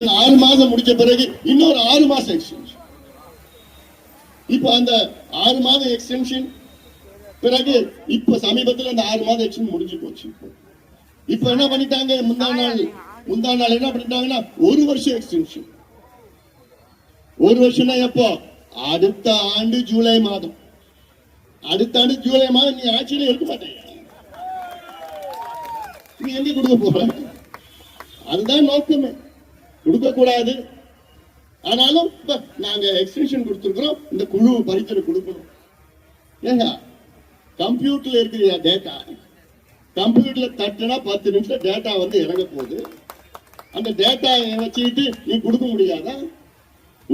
ஆறு மாதம் முடிச்ச பிறகு இன்னொரு ஆறு மாசம் எக்ஸ்டென்ஷன் இப்போ அந்த ஆறு மாதம் எக்ஸ்டென்ஷன் பிறகு இப்ப சமீபத்துல அந்த ஆறு மாதம் எக்ஸ்டென்ஷன் முடிஞ்சு போச்சு இப்போ. என்ன பண்ணிட்டாங்க? முந்தா நாள் முந்தா நாள் என்ன பண்ணிட்டாங்கன்னா ஒரு வருஷம் எக்ஸ்டென்ஷன் ஒரு வருஷம்னா எப்போ? அடுத்த ஆண்டு ஜூலை மாதம். அடுத்த ஆண்டு ஜூலை மாதம் நீ ஆட்சியில இருக்க மாட்டேங்க நீ எங்க கொடுக்க போற? அதுதான் நோக்கமே. கொடுக்கக்கூடாது. ஆனாலும் நாங்க எக்ஸ்டென்ஷன் கொடுத்துருக்கிறோம். இந்த குழு பரிந்துரை கொடுக்கணும். ஏங்க கம்ப்யூட்டர்ல இருக்கிற டேட்டா கம்ப்யூட்டர்ல தட்டுனா பத்து நிமிஷம் டேட்டா வந்து இறங்க போகுது. அந்த டேட்டா வச்சுக்கிட்டு நீ கொடுக்க முடியாதா?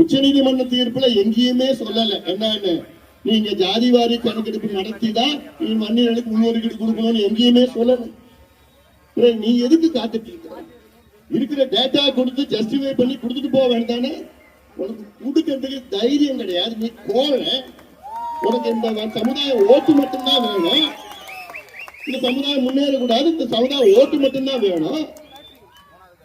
உச்சநீதிமன்ற தீர்ப்புல எங்கேயுமே சொல்லல. என்னன்னு நீங்க ஜாதிவாரி கணக்கெடுப்பு நடத்திதான் நீ மண்ணிகளுக்கு முன்னோருக்கு கொடுக்கணும்னு எங்கேயுமே சொல்லல. நீ எதுக்கு காத்துட்டு இருக்க? இருக்கிற டேட்டா கொடுத்து ஜஸ்டிஃபை பண்ணி கொடுத்துட்டு போக வேண்டானே உனக்கு கொடுக்கறதுக்கு தைரியம் கிடையாது. நீ போற உனக்கு இந்த சமுதாய ஓட்டு மட்டும்தான் வேணும். இந்த சமுதாயம் முன்னேறக்கூடாது இந்த சமுதாய ஓட்டு மட்டும்தான் வேணும்.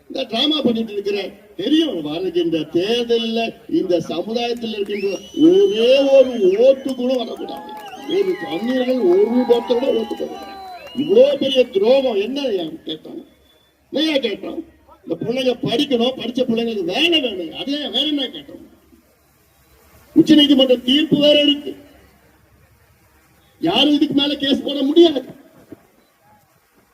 இந்த டிராமா பண்ணிட்டு இருக்கிற தெரியும் வருகின்ற தேர்தலில் இந்த சமுதாயத்தில் இருக்கின்ற ஒரே ஒரு ஓட்டு கூட வரக்கூடாது. ஒரு அந்நியர்கள் ஒரு ஓட்டோட ஓட்டு போடுறாங்க இவ்வளோ பெரிய துரோகம். என்ன கேட்டோம்? என்னையா கேட்டோம்? இந்த பிள்ளைங்க படிக்கணும் படிச்ச பிள்ளைங்களுக்கு வேலை வேணும். அதே வேற என்ன கேட்டோம் உச்ச நீதிமன்ற தீர்ப்பு வேற இருக்கு. யாரும் இதுக்கு மேல கேஸ் போட முடியாது.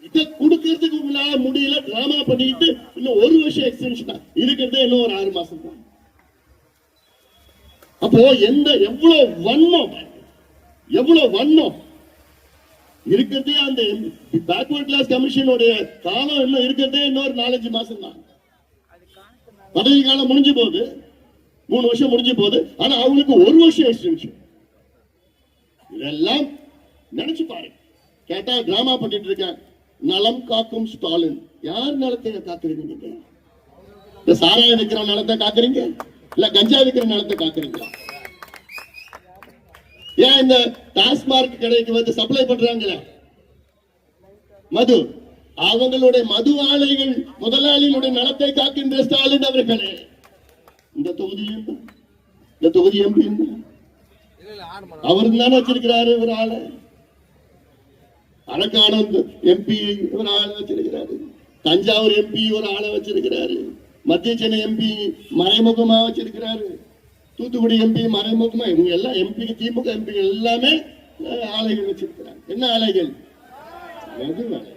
இதை கொடுக்கறதுக்கு உங்களால முடியல டிராமா பண்ணிட்டு இன்னும் ஒரு வருஷம் எக்ஸ்டென்ஷன் இருக்கிறதே இன்னும் ஒரு ஆறு மாசம் தான். அப்போ எந்த எவ்வளவு வன்மம் எவ்வளவு வன்மம் இருக்கிறதே அந்த பேக்வர்ட் கிளாஸ் கமிஷனுடைய காலம் இன்னும் இருக்கிறதே இன்னொரு நாலஞ்சு மாசம் தான் பதவி காலம் முடிஞ்சு போகுது. மூணு வருஷம் முடிஞ்சு போகுது. ஆனா அவங்களுக்கு ஒரு வருஷம் எக்ஸ்டென்ஷன் இதெல்லாம் நினைச்சு பாரு. கேட்டா டிராமா பண்ணிட்டு இருக்கேன் நலம் காக்கும் ஸ்டாலின். யார் நலத்தை காக்குறீங்க நீங்க? இந்த சாராயம் விற்கிற நிலத்தை காக்குறீங்க? இல்ல கஞ்சா விற்கிற நிலத்தை காக்குறீங்களா? ஏன் இந்த டாஸ்மார்க் கடைக்கு வந்து சப்ளை பண்றாங்களா மது. அவங்களுடைய மது ஆலைகள் முதலாளிகளுடைய நலத்தை காக்கின்ற ஸ்டாலின் அவர்களே. இந்த தொகுதி இந்த தொகுதி எம்பி அவர் தானே வச்சிருக்கிறாரு ஒரு ஆளை. அரக்காணம் எம்பி ஒரு ஆளை வச்சிருக்கிறாரு. தஞ்சாவூர் எம்பி ஒரு ஆளை வச்சிருக்கிறாரு. மத்திய சென்னை எம்பி மறைமுகமா வச்சிருக்கிறாரு. தூத்துக்குடி எம்பி மறைமுகமா இவங்க எல்லாம் எம்பி திமுக எம்பி எல்லாமே ஆலைகள் வச்சிருக்கிறாங்க. என்ன ஆலைகள்? இவங்கதான்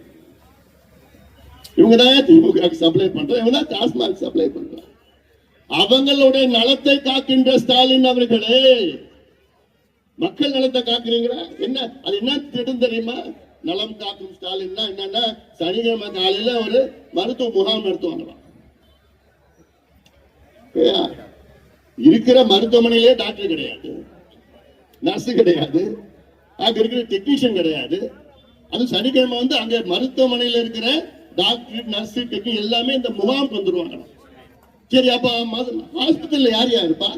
இவங்க தான் திமுக சப்ளை பண்றாங்க இவங்க தான் டாஸ்மாக் சப்ளை பண்றாங்க அவங்களுடைய நலத்தை காக்கின்ற ஸ்டாலின் அவர்களே மக்கள் நலத்தை காக்குறீங்களா? என்ன அது என்ன திட்டம் தெரியுமா? நலம் காக்கும் ஸ்டாலின்னா என்னன்னா சனிக்கிழமை காலையில ஒரு மருத்துவ முகாம் நடத்துவாங்க இருக்கிற மருத்துவமனையிலே டாக்டர் கிடையாது. நர்ஸ் கிடையாது. அங்க இருக்கிற டெக்னீஷியன் கிடையாது. அது சனிக்கிழமை வந்து அங்க மருத்துவமனையில இருக்கிற டாக்டர் நர்ஸ் டெக்னீஷியன் எல்லாமே இந்த முகாமுக்கு வந்துருவாங்க சரி அப்ப ஹாஸ்பிட்டல்ல யார் யார் இருப்பா?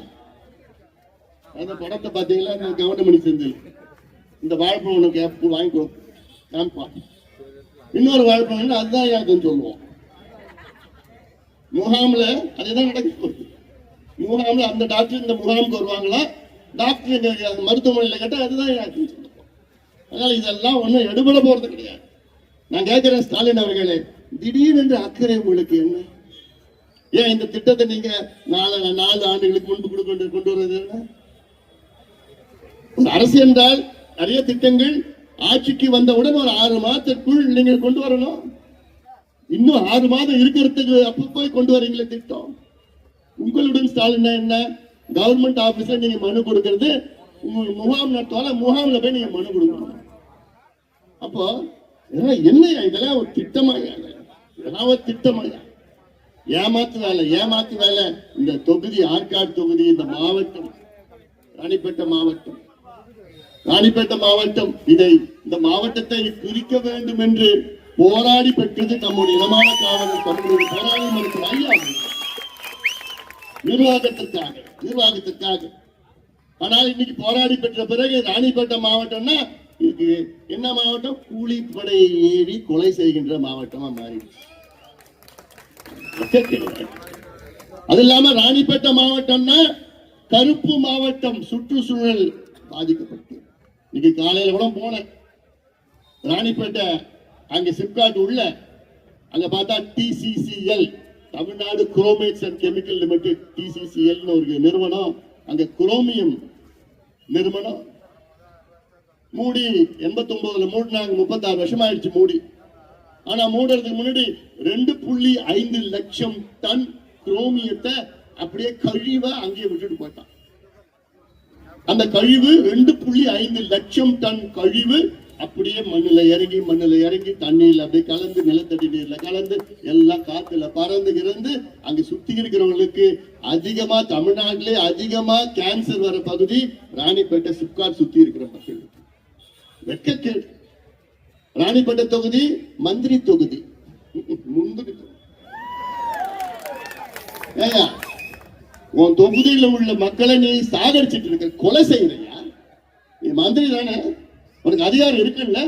அந்த படத்தை பாத்தீங்களா கவர்மெண்ட் செஞ்சு இந்த வாழைப்பழம் உனக்கு எப்போ வாங்கிக்கோ காமிப்பா இன்னொரு வாழைப்பழம் அதுதான் யாருன்னு சொல்லுவோம். முகாம்ல அதேதான் நடக்க போகுது முகாம்ல அந்த டாக்டர் இந்த முகாமுக்கு வருவாங்களா? டாக்டர் இங்க மருத்துவமனையில கேட்டா அதுதான் யாருன்னு சொல்லுவோம் அதனால இதெல்லாம் ஒண்ணும் எடுபட போறது கிடையாது. நான் கேட்கிறேன் ஸ்டாலின் அவர்களே திடீரென்று அக்கறை உங்களுக்கு என்ன? ஏன் இந்த திட்டத்தை நீங்க நாலு நாலு ஆண்டுகளுக்கு முன்பு கொண்டு கொண்டு கொண்டு என்ன? ஒரு அரசு என்றால் நிறைய திட்டங்கள் ஆட்சிக்கு வந்தவுடன் ஒரு ஆறு மாதத்திற்குள் நீங்க கொண்டு வரணும். இன்னும் ஆறு மாதம் இருக்கிறதுக்கு அப்ப போய் கொண்டு வரீங்களே திட்டம். உங்களுடன் ஸ்டாலின் என்ன? கவர்மெண்ட் ஆபீஸ்ல நீங்க மனு கொடுக்கறது முகாம் நடத்துவாங்க முகாம்ல போய் நீங்க மனு கொடுக்கணும். அப்போ என்னையா? இதெல்லாம் ஒரு திட்டமாயா? இதெல்லாம் ஒரு திட்டமாயா? ஏமாத்து வேலை ஏமாத்து வேலை. இந்த தொகுதி ஆற்காடு தொகுதி இந்த மாவட்டம் ராணிப்பேட்டை மாவட்டம். ராணிப்பேட்டை மாவட்டம் இதை இந்த மாவட்டத்தை பிரிக்க வேண்டும் என்று போராடி பெற்றது நம்முடைய இனமான காவலர் நம்முடைய போராடி மருத்துவர் நிர்வாகத்திற்காக நிர்வாகத்திற்காக ஆனால் இன்னைக்கு போராடி பெற்ற பிறகு ராணிப்பேட்டை மாவட்டம்னா இது என்ன மாவட்டம்? கூலிப்படை ஏறி கொலை செய்கின்ற மாவட்டமா மாறிடுச்சு. அது இல்லாம ராணிப்பேட்டை மாவட்டம்னா கருப்பு மாவட்டம் சுற்றுச்சூழல் பாதிக்கப்பட்டு. இன்னைக்கு காலையில கூட போனேன். ராணிப்பேட்டை அங்க சிப்காட் உள்ள அங்க பார்த்தா TCCL Tamil Nadu chromates and chemical limited TCCL ஒரு நிறுவனம். அங்க குரோமியம் நிறுவனம். மூடி எண்பத்தி ஒன்பதுல மூடினாங்க முப்பத்தாறு வருஷம் ஆயிடுச்சு மூடி. ஆனா மூடுறதுக்கு முன்னாடி ரெண்டு புள்ளி ஐந்து லட்சம் டன் குரோமியத்தை அப்படியே கழிவா அங்கேயே விட்டுட்டு போயிட்டான். அந்த கழிவு ரெண்டு புள்ளி ஐந்து லட்சம் டன் கழிவு அப்படியே மண்ணுல இறங்கி மண்ணுல இறங்கி தண்ணியில் அப்படியே கலந்து நிலத்தடி நீர்ல கலந்து எல்லாம் காத்துல பறந்து கிடந்து அங்க சுத்தி இருக்கிறவங்களுக்கு அதிகமா தமிழ்நாட்டிலே அதிகமா கேன்சர் வர பகுதி ராணிப்பேட்டை சுக்கார் சுத்தி இருக்கிற மக்களுக்கு வெட்கக்கேடு. ராணிப்பேட்டை தொகுதி மந்திரி தொகுதி. முந்திரி தொகுதி. ஏய்யா, உன் தொகுதியில் உள்ள மக்களை நீ சாகடிச்சிட்டு இருக்க கொலை செய்யறையா? நீ மந்திரி தானே? உனக்கு அதிகாரம் இருக்குல்ல?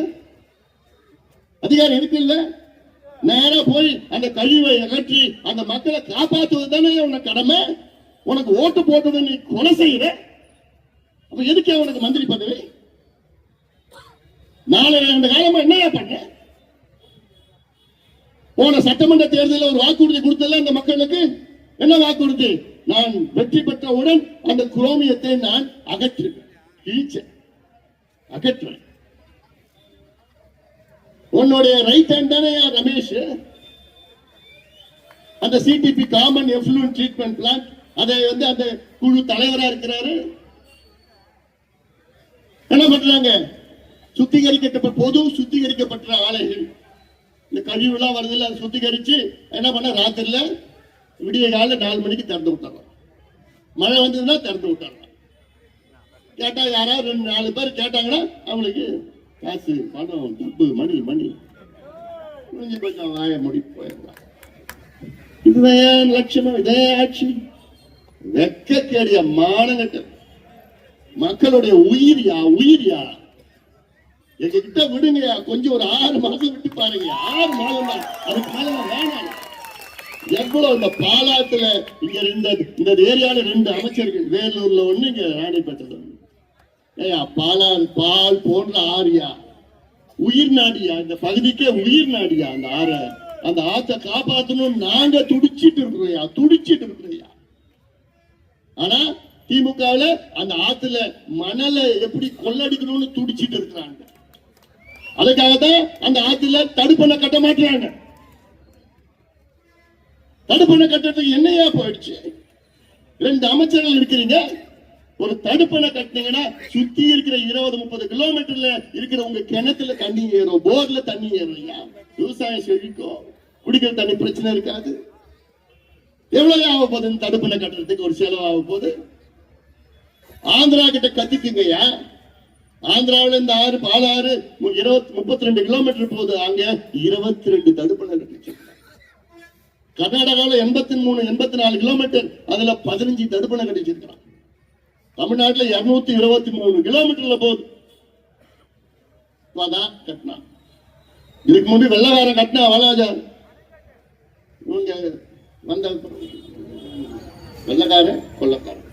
அதிகாரம் இருக்குல்ல? நேரா போய் அந்த கழிவை அகற்றி அந்த மக்களை காப்பாற்றுவது தானே உனக்கு கடமை? உனக்கு ஓட்டு போட்டது நீ கொலை செய்யற? அப்ப எதுக்கு உனக்கு மந்திரி பதவி? நாளை அந்த காலமா என்னையா பண்ண? போன சட்டமன்ற தேர்தலில் ஒரு வாக்குறுதி கொடுத்தல அந்த மக்களுக்கு? என்ன வாக்குறுதி? நான் வெற்றி பெற்றவுடன் அந்த குரோமியத்தை நான் அகற்றுவேன் அகற்று உன்னுடைய ரைட் ஹேண்ட் தானே ரமேஷ்? அந்த CTP common effluent treatment plan அதை வந்து அந்த குழு தலைவரா இருக்கிறாரு. என்ன பண்றாங்க? சுத்திகரிக்கப்பட்ட பொது சுத்திகரிக்கப்பட்ட ஆலைகள். இந்த கழிவுலாம் வருதுல்ல அதை சுத்திகரிச்சு என்ன பண்ண ராத்திரில விடிய காலையில் நாலு மணிக்கு திறந்து விட்டாங்க மழை வந்ததுன்னா திறந்து விட்டாங்க கேட்டா யாராவது ரெண்டு நாலு பேர் கேட்டாங்கன்னா அவங்களுக்கு காசு பணம் டப்பு மணி மணி. முடிஞ்சு கொஞ்சம் வாய முடி போயிடலாம் இதுதான் லட்சணம் இதே ஆட்சி. வெக்கக்கேடிய மானங்கட்ட. மக்களுடைய உயிரியா உயிரியா. எங்க கிட்ட விடுங்கயா கொஞ்சம் ஒரு ஆறு மாசம் விட்டு பாருங்க ஆறு மாதம் தான். அதுக்கு மேல வேணாம். எவ்வளவு இந்த பாலாத்துல இங்க ரெண்டு இந்த ஏரியால ரெண்டு அமைச்சர்கள் வேலூர்ல ஒண்ணு இங்க ராணிப்பேட்டை பாலால் பால் போன்ற ஆரியா. உயிர் நாடியா? இந்த பகுதிக்கே உயிர் நாடியா அந்த ஆற? அந்த ஆத்த காப்பாத்தணும் நாங்க துடிச்சிட்டு இருக்கிறோம்யா துடிச்சிட்டு இருக்கிறோம்யா. ஆனா திமுகவுல அந்த ஆத்துல மணலை எப்படி கொள்ளடிக்கணும்னு துடிச்சிட்டு இருக்கிறாங்க. அதுக்காக தான் அந்த ஆத்துல தடுப்பண கட்ட மாட்டுறாங்க. தடுப்பண கட்டுறதுக்கு என்னையா போயிடுச்சு? ரெண்டு அமைச்சர்கள் இருக்கிறீங்க. ஒரு தடுப்பணை கட்டினீங்கன்னா சுத்தி இருக்கிற இருபது முப்பது கிலோமீட்டர்ல இருக்கிற உங்க கிணத்துல தண்ணி ஏறும் போர்ல தண்ணி ஏறும் ஐயா விவசாயம் செழிக்கும். குடிக்கிற தண்ணி பிரச்சனை இருக்காது. எவ்வளவு ஆக போகுது தடுப்பணை கட்டுறதுக்கு? ஒரு செலவு ஆக போகுது ஆந்திரா கிட்ட கத்திக்குங்கய்யா? ஆந்திராவுல இந்த ஆறு பாலாறு இருபத்தி முப்பத்தி ரெண்டு கிலோமீட்டர் போகுது. அங்க இருபத்தி ரெண்டு தடுப்பணை கட்டுச்சு. கர்நாடகாவில் எண்பத்தி மூணு எண்பத்தி நாலு கிலோமீட்டர் அதுல பதினஞ்சு தடுப்பணை கட்டிச்சிருக்கிறான். தமிழ்நாட்டுல இருநூத்தி இருபத்தி மூணு கிலோமீட்டர்ல போகுது. கட்டினா. இதுக்கு முன்னாடி வெள்ளக்காரன் கட்டினா வாலாஜார் இவங்க வந்த வெள்ளக்காரன் கொள்ளக்காரன்.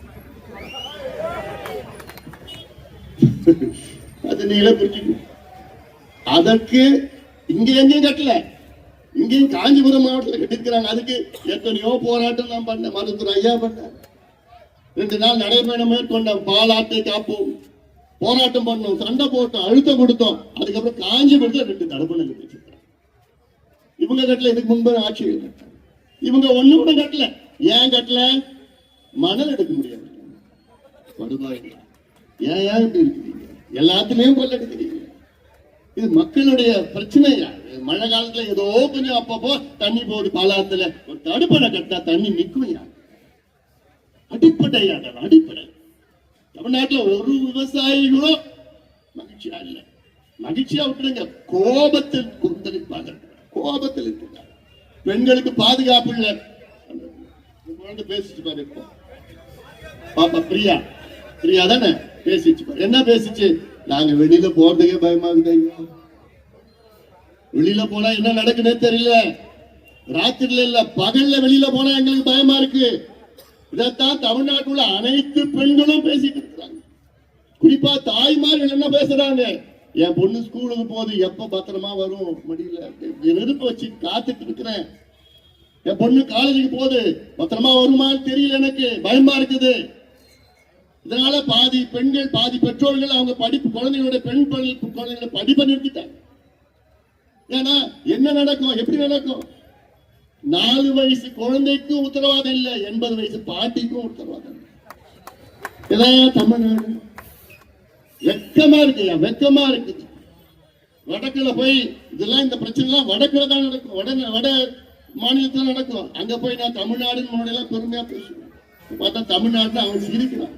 அது நீங்களே புரிஞ்சுக்கணும். அதற்கு இங்க எங்கேயும் கட்டல. இங்கேயும் காஞ்சிபுரம் மாவட்டத்தில் கட்டிருக்கிறாங்க அதுக்கு எத்தனையோ போராட்டம் நான் பண்ணேன் மருத்துவர் ஐயா பண்ணேன் ரெண்டு நாள் நடைபயணம் மேற்கொண்டோம் பாலாட்டை காப்போம். போராட்டம் பண்ணோம். சண்டை போட்டோம். அழுத்தம் கொடுத்தோம். அதுக்கப்புறம் காஞ்சிபுரத்துல ரெண்டு தடுப்பணை கட்டிச்சிருக்காங்க இவங்க கட்டல இதுக்கு முன்பு ஆட்சி இவங்க ஒண்ணு கூட கட்டல. ஏன் கட்டல? மணல் எடுக்க முடியாது. வருவாய் ஏன் ஏன் இப்படி இருக்கிறீங்க? எல்லாத்துலயும் கொள்ளடுக்கிறீங்க இது மக்களுடைய பிரச்சனையா இது மழை காலத்துல ஏதோ கொஞ்சம் அப்பப்போ தண்ணி போகுது பாலாத்துல. ஒரு தடுப்பணை கட்டா தண்ணி நிற்கும் யா அடிப்படையான அடிப்படை. தமிழ்நாட்டுல ஒரு விவசாயிகளும் மகிழ்ச்சியா இல்ல. மகிழ்ச்சியா விட்டுருங்க கோபத்தில் கொந்தளிப்பாங்க கோபத்தில் இருக்கிறாங்க பெண்களுக்கு பாதுகாப்பு இல்லை. குழந்தை பேசிச்சு பாரு இப்போ. பாப்பா பிரியா. பிரியா தானே? பேசிச்சு பாரு. என்ன பேசிச்சு? நாங்க வெளியில போறதுக்கே பயமா இருக்கு வெளியில போனா என்ன நடக்குன்னே தெரியல. ராத்திரில இல்ல பகல்ல வெளியில போனா எங்களுக்கு பயமா இருக்கு. இதைத்தான் தமிழ்நாட்டில் உள்ள அனைத்து பெண்களும் பேசிட்டு இருக்கிறாங்க. குறிப்பா தாய்மார்கள் என்ன பேசுறாங்க? என் பொண்ணு ஸ்கூலுக்கு போகுது எப்ப பத்திரமா வரும்? முடியல. நெருப்பு வச்சு காத்துட்டு இருக்கிறேன். என் பொண்ணு காலேஜுக்கு போகுது பத்திரமா வருமான்னு தெரியல எனக்கு. பயமா இருக்குது. இதனால பாதி பெண்கள் பாதி பெற்றோர்கள் அவங்க படிப்பு குழந்தைகளோட பெண் படிப்பு குழந்தைகளோட படிப்பை நிறுத்திட்டாங்க. ஏன்னா என்ன நடக்கும்? எப்படி நடக்கும்? நாலு வயசு குழந்தைக்கும் உத்தரவாதம் இல்லை எண்பது வயசு பாட்டிக்கும் உத்தரவாதம் இல்லை. இதான் தமிழ்நாடு. வெக்கமா இருக்குயா வெக்கமா இருக்குது வடக்குல போய் இதெல்லாம் இந்த பிரச்சனைலாம் வடக்குல தான் நடக்கும். வட வட மாநிலத்தில் நடக்கும். அங்க போய் நான் தமிழ்நாடுன்னு முன்னாடி எல்லாம் பெருமையா பேசுவேன். பார்த்தா தமிழ்நாட்டுல அவன் சிரிக்கிறான்.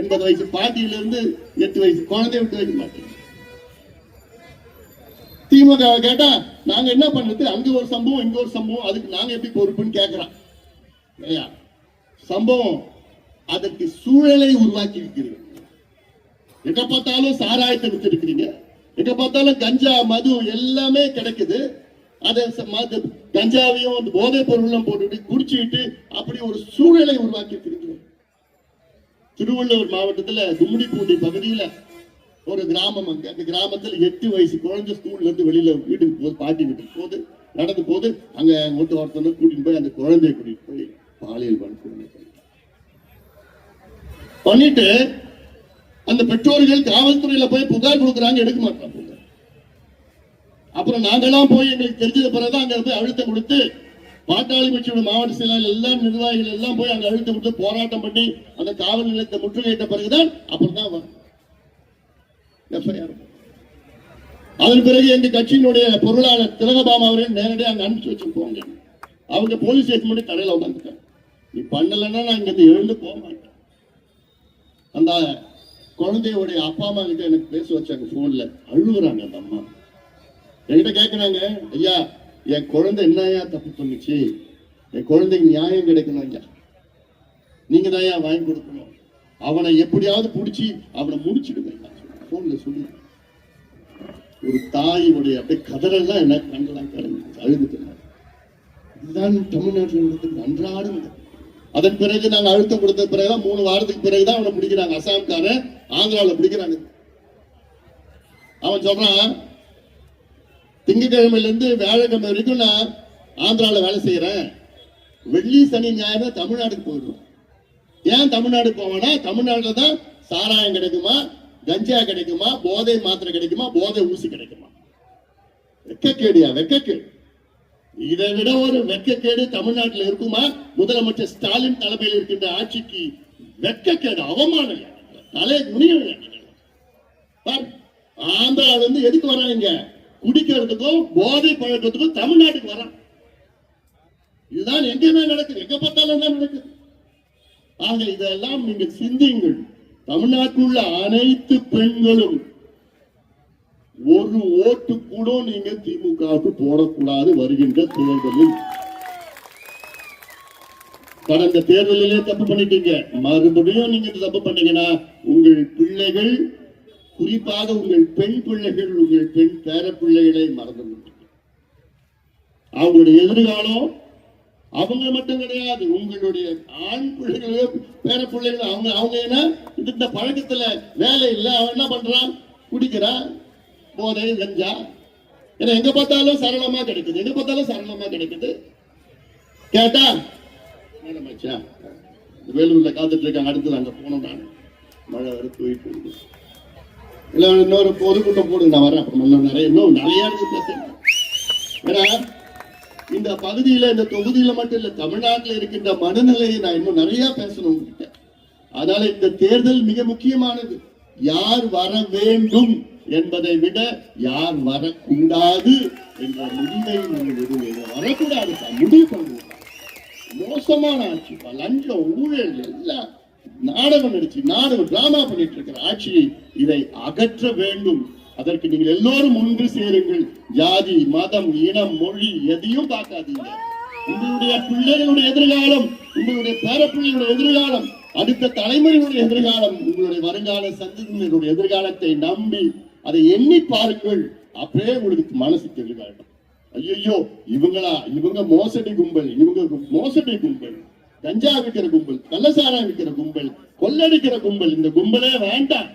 எண்பது வயசு பாட்டியில இருந்து எட்டு வயசு குழந்தைய விட்டு வைக்க மாட்டேன். திமுக கேட்டா நாங்க என்ன பண்றது? அங்க ஒரு சம்பவம் இங்க ஒரு சம்பவம் அதுக்கு நாங்க எப்படி பொறுப்புன்னு கேக்குறான் ஐயா சம்பவம் அதற்கு சூழலை உருவாக்கி இருக்கிறீங்க எங்க பார்த்தாலும் சாராயத்தை வித்திருக்கிறீங்க. எங்க பார்த்தாலும் கஞ்சா மது எல்லாமே கிடைக்குது. அதை ச- கஞ்சாவையும் அந்த போதைப் பொருளும் போட்டுட்டு குடிச்சுக்கிட்டு அப்படி ஒரு சூழலை உருவாக்கி இருக்கிறீங்க திருவள்ளூர் மாவட்டத்துல கும்மிடிப்பூண்டி பகுதியில ஒரு கிராமம் அங்க. அந்த கிராமத்துல எட்டு வயசு குழந்தை ஸ்கூல்ல இருந்து வெளியில வீட்டுக்கு போது பாட்டி வீட்டுக்கு போது நடந்து போகுது அங்க ஒட்டு ஒருத்தனை கூட்டிட்டு போய் அந்த குழந்தைய கூட்டிட்டு போய் பாலியல் வன்கொடுமை பண்ணிட்டு. அந்த பெற்றோர்கள் காவல்துறையில போய் புகார் கொடுக்குறாங்க எடுக்க மாட்டாங்க அப்புறம் நாங்கெல்லாம் போய் எங்களுக்கு தெரிஞ்சது பிறகுதான் அங்க போய் அழுத்தம் கொடுத்து பாட்டாளி கட்சியோட மாவட்ட செயலாளர் எல்லாம் நிர்வாகிகள் எல்லாம் போய் அங்க அழுத்தம் கொடுத்து போராட்டம் பண்ணி அந்த காவல் நிலையத்தை முற்றுகையிட்ட பிறகுதான் அப்புறம் தான் எஃப்ஐஆர் அதன் பிறகு எங்க கட்சியினுடைய பொருளாளர் திலகபாமா அவர்கள் நேரடியாக அங்க அனுப்பிச்சு வச்சிருப்போங்க அவங்க போலீஸ் ஸ்டேஷன் முன்னாடி கடையில நீ பண்ணலைன்னா நான் இங்க எழுந்து போக மாட்டேன். அந்த குழந்தையோடைய அப்பா அம்மா கிட்ட எனக்கு பேச வச்சாங்க போன்ல. அழுகுறாங்க அந்த அம்மா. என்கிட்ட கேக்குறாங்க ஐயா என் குழந்தை என்னையா தப்பு பண்ணுச்சு? என் குழந்தைக்கு நியாயம் கிடைக்கணும் ஐயா. நீங்க தான் வாங்கி கொடுக்கணும். அவனை எப்படியாவது பிடிச்சி அவனை முடிச்சிடுங்க போன்ல சொல்லி ஒரு தாயுடைய அப்படியே கதறெல்லாம் என்ன கண்டெல்லாம் கலந்து அழுதுட்டு இதுதான் தமிழ்நாட்டில் நடந்தது அன்றாடம் அதன் பிறகு நாங்க அழுத்தம் கொடுத்த பிறகுதான் மூணு வாரத்துக்கு பிறகுதான் அவனை பிடிக்கிறாங்க. அசாம்காரன் ஆந்திராவில் பிடிக்கிறாங்க. அவன் சொல்றான் திங்கட்கிழமையில இருந்து வியாழக்கிழமை வரைக்கும் நான் ஆந்திராவில் வேலை செய்யறேன். வெள்ளி சனி ஞாயிறு தமிழ்நாட்டுக்கு போயிடுவோம் ஏன் தமிழ்நாடு போவேன்னா தமிழ்நாட்டில் தான் சாராயம் கிடைக்குமா கஞ்சா கிடைக்குமா போதை மாத்திரை கிடைக்குமா போதை ஊசி கிடைக்குமா? வெக்கக்கேடியா வெக்கக்கேடு. இதை விட ஒரு வெக்கக்கேடு தமிழ்நாட்டில் இருக்குமா? முதலமைச்சர் ஸ்டாலின் தலைமையில் இருக்கின்ற ஆட்சிக்கு வெக்கக்கேடு அவமானம் தலை குனியும் ஆந்திரால இருந்து எதுக்கு வராங்க குடிக்கிறதுக்கும் போதை பழக்கத்துக்கும் தமிழ்நாட்டுக்கு வரான் இதுதான் எங்கேயுமே நடக்குது. எங்க பார்த்தாலும் தான் நடக்குது? ஆக இதெல்லாம் நீங்க சிந்தியுங்கள். தமிழ்நாட்டில் உள்ள அனைத்து பெண்களும் ஒரு ஓட்டு கூட நீங்க திமுகவுக்கு போடக்கூடாது வருகின்ற தேர்தலில். கடந்த தேர்தலிலே தப்பு பண்ணிட்டீங்க. மறுபடியும் நீங்க தப்பு பண்ணீங்கன்னா உங்கள் பிள்ளைகள் குறிப்பாக உங்கள் பெண் பிள்ளைகள் உங்கள் பெண் பேர பிள்ளைகளை மறந்து அவங்களுடைய எதிர்காலம் அவங்க மட்டும் கிடையாது உங்களுடைய ஆண் பிள்ளைகளும் பேர பிள்ளைகளும் அவங்க அவங்க என்ன? இந்த பழக்கத்துல வேலை இல்லை அவன் என்ன பண்றான்? குடிக்கிறான். போதை கஞ்சா. ஏன்னா எங்க பார்த்தாலும் சரளமா கிடைக்குது. எங்க பார்த்தாலும் சரளமா கிடைக்குது. கேட்டா? மேடம் ஆச்சா வேலூர்ல காத்துட்டு இருக்காங்க அடுத்து அங்க போனோம் நான். மழை வர போயிட்டு இருக்கு இல்ல இன்னொரு பொதுக்கூட்டம் போடுங்க நான் வரேன். அப்புறம் நிறைய இன்னும் நிறைய இருக்கு பேசுறேன் ஏன்னா இந்த பகுதியில இந்த தொகுதியில மட்டும் இல்ல தமிழ்நாட்டில் இருக்கின்ற மனநிலையை நான் இன்னும் நிறைய பேசணும் உங்ககிட்ட. அதனால இந்த தேர்தல் மிக முக்கியமானது. யார் வர வேண்டும் என்பதை விட யார் வரக்கூடாது என்ற முடிவை நீங்கள் வரக்கூடாது முடிவு பண்ணுவோம் மோசமான ஆட்சி லஞ்சம் ஊழல் எல்லாம் நாடகம் நடிச்சு நாடகம் டிராமா பண்ணிட்டு இருக்கிற ஆட்சியை இதை அகற்ற வேண்டும். அதற்கு நீங்கள் எல்லோரும் ஒன்று சேருங்கள். ஜாதி மதம் இனம் மொழி எதையும் பார்க்காதீங்க உங்களுடைய பிள்ளைகளுடைய எதிர்காலம் உங்களுடைய பேரப்பிள்ளைகளுடைய எதிர்காலம் அடுத்த தலைமுறையுடைய எதிர்காலம் உங்களுடைய வருங்கால சந்ததியினருடைய எதிர்காலத்தை நம்பி அதை எண்ணி பாருங்கள். அப்படியே உங்களுக்கு மனசு தெளிவாயிடும். ஐயோ இவங்களா? இவங்க மோசடி கும்பல் இவங்க மோசடி கும்பல். கஞ்சா விற்கிற கும்பல் கள்ளசாராயம் விற்கிற கும்பல் கொள்ளடிக்கிற கும்பல். இந்த கும்பலே வேண்டாம்.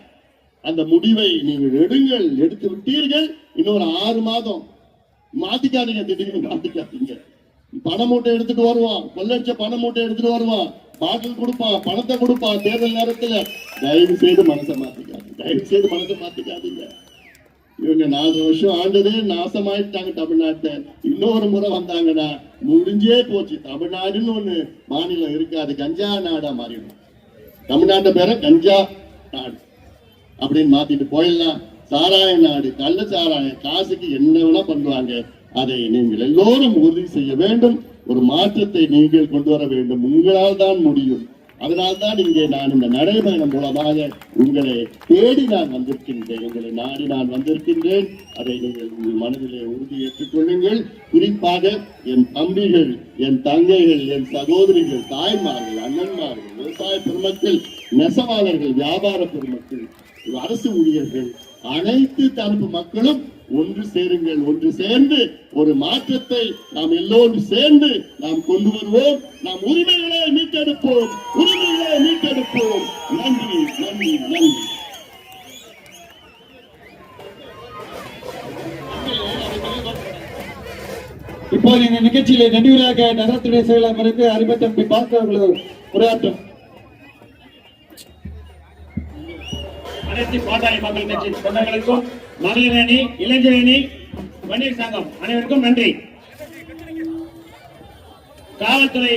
அந்த முடிவை நீங்கள் எடுங்கள் எடுத்து விட்டீர்கள். இன்னொரு ஆறு மாதம். மாத்திக்காதீங்க திடீர்னு மாத்திக்காதீங்க. பண மூட்டை எடுத்துட்டு வருவான் கொள்ளடிச்ச பண மூட்டை எடுத்துட்டு வருவான் பாட்டில் கொடுப்பான் பணத்தை கொடுப்பான் தேர்தல் நேரத்துல. தயவு செய்து மனசை மாத்திக்காது தயவு செய்து மனசை மாத்திக்காதீங்க. இவங்க நாலு வருஷம் ஆண்டதே நாசமாயிட்டாங்க தமிழ்நாட்டை. இன்னொரு முறை வந்தாங்கன்னா முடிஞ்சே போச்சு. தமிழ்நாடுன்னு ஒண்ணு மாநிலம் இருக்காது. கஞ்சா நாடா மாறிடும். தமிழ்நாட்டை பேர கஞ்சா நாடு. அப்படின்னு மாத்திட்டு போயிடலாம். சாராய நாடு கள்ள சாராயம் காசுக்கு என்ன வேணா பண்ணுவாங்க. அதை நீங்கள் எல்லோரும் உறுதி செய்ய வேண்டும். ஒரு மாற்றத்தை நீங்கள் கொண்டு வர வேண்டும். உங்களால் தான் முடியும். அதனால்தான் இங்கே நான் இந்த நடைபயணம் மூலமாக உங்களை தேடி நான் வந்திருக்கின்றேன். உங்களை நாடி நான் வந்திருக்கின்றேன். அதை நீங்கள் உங்கள் மனதிலே உறுதி கொள்ளுங்கள். குறிப்பாக என் தம்பிகள் என் தங்கைகள் என் சகோதரிகள் தாய்மார்கள் அண்ணன்மார்கள் விவசாய பெருமக்கள் நெசவாளர்கள் வியாபார பெருமக்கள் அரசு ஊழியர்கள் அனைத்து தரப்பு மக்களும் ஒன்று சேருங்கள் ஒன்று சேர்ந்து ஒரு மாற்றத்தை நாம் எல்லோரும் சேர்ந்து நாம் கொண்டு வருவோம். நாம் உரிமைகளை மீட்டெடுப்போம் உரிமைகளை மீட்டெடுப்போம். நன்றி நன்றி நன்றி. இப்போது இந்த நிகழ்ச்சியிலே நடுவராக நகரத்துடைய செயலர் அறிமுகம் அறிமுகத்தம்பி உரையாற்றும் அனைத்து பாட்டாளி மக்கள் கட்சி சொந்தங்களுக்கும் மகளிர் அணி இளைஞர் அணி வன்னியர் சங்கம் அனைவருக்கும் நன்றி காவல்துறை